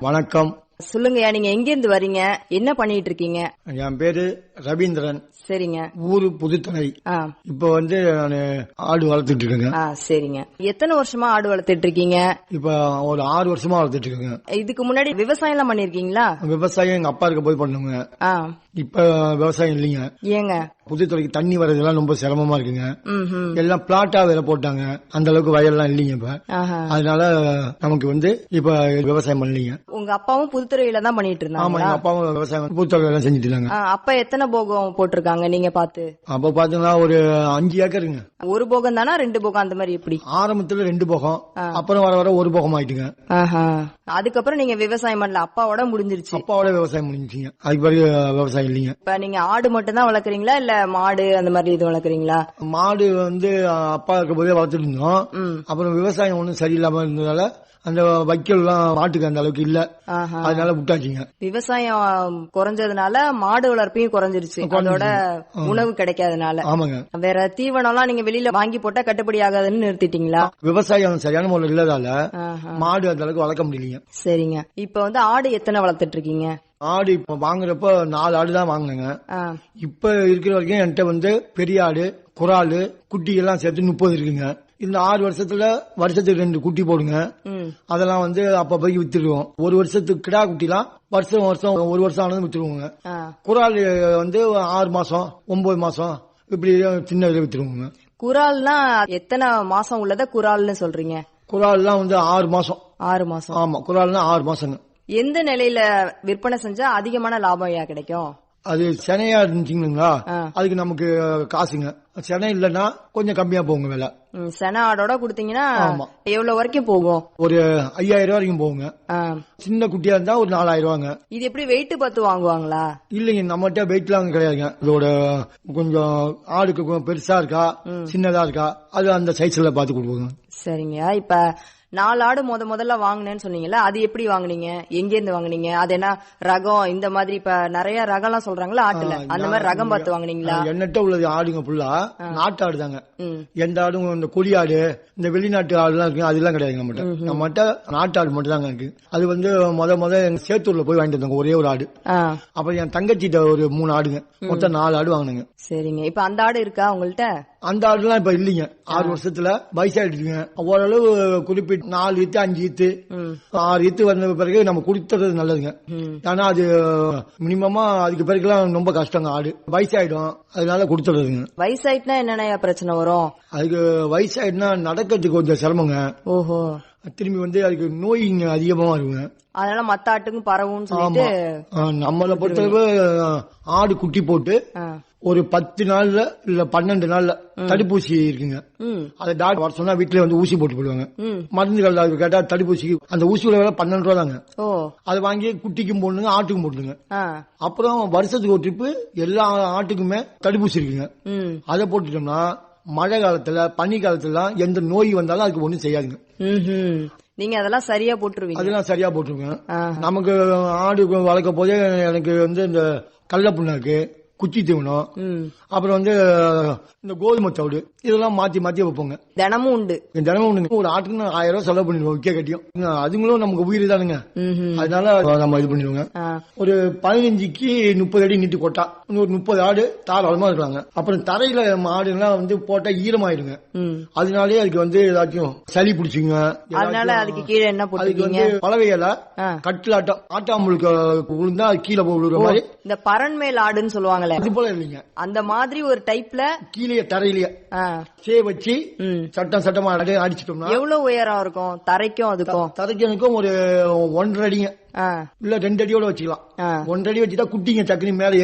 வணக்கம். சொல்லுங்கய்யா நீங்க எங்க இருந்து வரீங்க? என்ன பண்ணிட்டு இருக்கீங்க என் பேரு ரவீந்திரன். சரிங்க. ஊரு புதுத்துறை இப்ப வந்து நான் ஆடு வளர்த்துட்டு இருக்கேங்க ஆ சரிங்க. எத்தனை வருஷமா ஆடு வளர்த்துட்டு இருக்கீங்க இப்ப ஒரு ஆறு வருஷமா வளர்த்துட்டு இருக்கேங்க இதுக்கு முன்னாடி விவசாயம் எல்லாம் பண்ணிருக்கீங்களா விவசாயம் எங்க அப்பா இருக்க போய் பண்ணுங்க. ஆ. இப்ப விவசாயம் இல்லைங்க. ஏங்க? புதுத்துறைக்கு தண்ணி வர்றதெல்லாம் ரொம்ப சிரமமா இருக்குங்க. எல்லாம் பிளாட்டா வேலை போட்டாங்க. அந்த அளவுக்கு வயல்லாம் இல்லைங்க இப்ப. அதனால நமக்கு வந்து இப்ப விவசாயம் பண்ணலீங்க. உங்க அப்பாவும் புதுத்துறையில தான் பண்ணிட்டு ஆமா இருந்தாங்களா எங்க அப்பாவும் விவசாயம் புதுத்துறை எல்லாம் செஞ்சுட்டு இருந்தாங்க. அப்பா எத்தனை போகம் போட்டிருக்காங்க நீங்க பாத்து அப்ப பாத்தீங்கன்னா ஒரு அஞ்சு ஏக்கருங்க. ஒரு போகம் தானா ரெண்டு போகம்? அந்த மாதிரி எப்படி? ஆரம்பத்துல ரெண்டு போகம் அப்புறம் வர வர ஒரு போகம் ஆயிட்டுங்க. அதுக்கப்புறம் நீங்க விவசாயம் பண்ணல அப்பாவோட முடிஞ்சிருச்சு. அப்பாவோட விவசாயம் முடிஞ்சுங்க அதுக்கு பிறகு விவசாயம் இல்லைங்க. இப்ப நீங்க ஆடு மட்டும் தான் வளர்க்குறீங்களா இல்ல மாடு அந்த மாதிரி இது வளர்க்குறீங்களா? மாடு வந்து அப்பா இருக்க போதே வளர்த்துட்டு இருந்தோம் அப்புறம் விவசாயம் ஒன்றும் சரியில்லாம இருந்ததால அந்த வைக்கல் எல்லாம் மாட்டுக்கு அந்த அளவுக்கு இல்ல. அதனால விட்டாச்சுங்க. விவசாயம் குறைஞ்சதுனால மாடு வளர்ப்பையும் குறைஞ்சிருச்சு. அதோட உணவு கிடைக்காதனால. ஆமாங்க. வேற தீவனம் எல்லாம் நீங்க வெளியில வாங்கி போட்டா கட்டுப்படி ஆகாதுன்னு நிறுத்திட்டீங்களா? விவசாயம் சரியான முறையில் இல்லாதால. மாடு அந்த அளவுக்கு வளர்க்க முடியலைங்க. சரிங்க. இப்ப வந்து ஆடு எத்தனை வளர்த்துட்டு இருக்கீங்க? ஆடு இப்ப வாங்குறப்ப நாலு ஆடு தான் வாங்கினேங்க. இப்ப இருக்கிற வரைக்கும் என்கிட்ட வந்து பெரிய ஆடு குறாலு குட்டி எல்லாம் சேர்த்து முப்பது இருக்குங்க. இந்த ஆறு வருஷத்துல வருஷத்துக்கு ரெண்டு குட்டி போடுங்க. அதெல்லாம் வந்து அப்பப்போதைக்கு வித்துடுவோம் ஒரு வருஷத்துக்கு கிடா குட்டிலாம் வருஷம் வருஷம் ஒரு வருஷம் ஆனதும் வித்துருவோங்க. ஆ. குறால் வந்து ஆறு மாசம் ஒன்பது மாசம் இப்படி சின்ன வித்துருவோங்க. குரால்னா எத்தனை மாசம் உள்ளத குரால்னு சொல்றீங்க? குறால்லாம் வந்து ஆறு மாசம். ஆறு மாசம். ஆமா குறால்னா ஆறு மாசங்க. எந்த நிலையில விற்பனை செஞ்சா அதிகமான லாபம் ஐயா கிடைக்கும்? அது செனையா இருந்துச்சுங்களா. அதுக்கு நமக்கு காசுங்க. செனை இல்லைன்னா கொஞ்சம் கம்மியா போகுங்க விலை. சென ஆடோட குடுத்தீங்கன்னா. எவ்வளவு வரைக்கும் போகும்? ஒரு ஐயாயிரம் ரூபாய் வரைக்கும் போகுங்க. சின்ன குட்டியா இருந்தா ஒரு நாலாயிரம் ரூபாங்க. இது எப்படி வெயிட் பார்த்து வாங்குவாங்களா? இல்லைங்க நம்மகிட்ட வெயிட்லாம் கிடையாதுங்க. இதோட கொஞ்சம் ஆடுக்கு பெருசா இருக்கா சின்னதா இருக்கா அது அந்த சைஸ்ல பார்த்து கொடுப்போங்க. சரிங்க. இப்ப நாலு ஆடு முத முதல்ல வாங்கினேன்னு சொன்னீங்கல்ல அது எப்படி வாங்குனீங்க? எங்க இருந்து வாங்குனீங்க? அது என்ன ரகம் இந்த மாதிரி இப்ப நிறைய ரகம்லாம் சொல்றாங்களா ஆட்டுல. அந்த மாதிரி ரகம் பார்த்து வாங்குனீங்களா? எண்ணற்ற உள்ளது ஆடுங்க ஃபுல்லா நாட்டு ஆடு தாங்க. எந்த ஆடும் இந்த கொடி ஆடு இந்த வெளிநாட்டு ஆடுலாம் இருக்கு அதெல்லாம் கிடையாது நம்மகிட்ட. நம்மகிட்ட நாட்டு ஆடு மட்டும் தாங்க இருக்கு. அது வந்து முத முத எங்க சேத்தூர்ல போய் வாங்கிட்டு வந்தாங்க ஒரே ஒரு ஆடு. அப்புறம் என் தங்கச்சிட்ட ஒரு மூணு ஆடுங்க. மொத்தம் நாலு ஆடு வாங்கினேங்க. சரிங்க. இப்ப அந்த ஆடு இருக்கா உங்கள்ட்ட? அந்த ஆடுலாம் இப்ப இல்லைங்க. ஆறு வருஷத்துல வயசாயிடுச்சுங்க. ஓரளவு குறிப்பிட்ட நாலு ஈத்து அஞ்சு ஈத்து ஆறு ஈத்து வந்த பிறகு நம்ம கொடுத்துறது நல்லதுங்க. ஆனா அது மினிமமா அதுக்கு பிறகுலாம் ரொம்ப கஷ்டங்க ஆடு. வயசாயிடும். அதனால கொடுத்துடுறதுங்க வயசாயிட்டுனா என்னென்ன பிரச்சனை வரும்? அதுக்கு வயசாயிடுனா நடக்கிறதுக்கு கொஞ்சம் சிரமங்க. ஓஹோ. திரும்பி வந்து அதுக்கு நோய்ங்க அதிகமா இருக்குங்க அதனால மத்த ஆட்டுக்கும் பரவும்னு சொல்லிட்டு நம்மளை பொறுத்தளவு ஆடு குட்டி போட்டு. ஒரு பத்து நாள்ல இல்ல பன்னெண்டு நாள்ல தடுப்பூசி இருக்குங்க. அதை டாக்டர் வர சொன்னா வீட்டுல வந்து ஊசி போட்டு போடுவாங்க. மருந்துகள் அது கேட்டா தடுப்பூசிக்கு அந்த ஊசியோட விலை பன்னெண்டு ரூபா தாங்க. அதை வாங்கி குட்டிக்கும் போடணுங்க ஆட்டுக்கும் போட்டுங்க அப்புறம் வருஷத்துக்கு ஒரு ட்ரிப்பு எல்லா ஆட்டுக்குமே தடுப்பூசி இருக்குங்க. அதை போட்டுட்டோம்னா மழை காலத்துல பனி காலத்துல எந்த நோய் வந்தாலும் அதுக்கு ஒண்ணும் செய்யாதுங்க. நீங்க அதெல்லாம் சரியா போட்டுருவீங்க அதெல்லாம் சரியா போட்டுருங்க. நமக்கு ஆடு வளர்க்க போதே எனக்கு வந்து இந்த கடல புண்ணாக்கு குச்சி தீவனம் அப்புறம் வந்து இந்த கோதுமை தவிடு இதெல்லாம் மாத்தி மாத்தி வைப்போங்க. தினமும் உண்டு. தினமும் ஒண்ணுங்க ஒரு ஆட்டுக்கு நான் ஆயிரம் ரூபாய் செலவு பண்ணிடுவோம் விற்க கட்டியும். அதுங்களும் நமக்கு உயிர் தானுங்க. அதனால நம்ம இது பண்ணிடுவோங்க. ஒரு பதினஞ்சுக்கு முப்பது அடி நீட்டு கொட்டா ஒரு முப்பது ஆடு தாராளமா இருக்காங்க அப்புறம் தரையில மாடுலாம் வந்து போட்டா ஈரமாயிருங்க. அதனாலே அதுக்கு வந்து ஏதாச்சும் சளி பிடிச்சிங்க. அதனால அதுக்கு கீழே என்ன அதுக்கு வந்து பலவையில ஆ. கட்டிலாட்டம் ஆட்டாம்புழுக்க விழுந்தா அது கீழே போய் விழுற மாதிரி. இந்த பரண்மேல் ஆடுன்னு அது போல இல்லைங்க அந்த மாதிரி ஒரு டைப்ல கீழே தரையிலேயே. சே வச்சு சட்டம் சட்டமா அடி- அடிச்சிட்டோம்னா எவ்வளவு உயரம் இருக்கும்? தரைக்கும் அதுக்கும். தரைக்கனுக்கும் ஒரு ஒன்றரை அடிங்க இல்ல ரெண்டு அடியோட வச்சுக்கலாம். ஒன்றரை அடி வச்சுட்டா குட்டிங்க டக்குனு மேல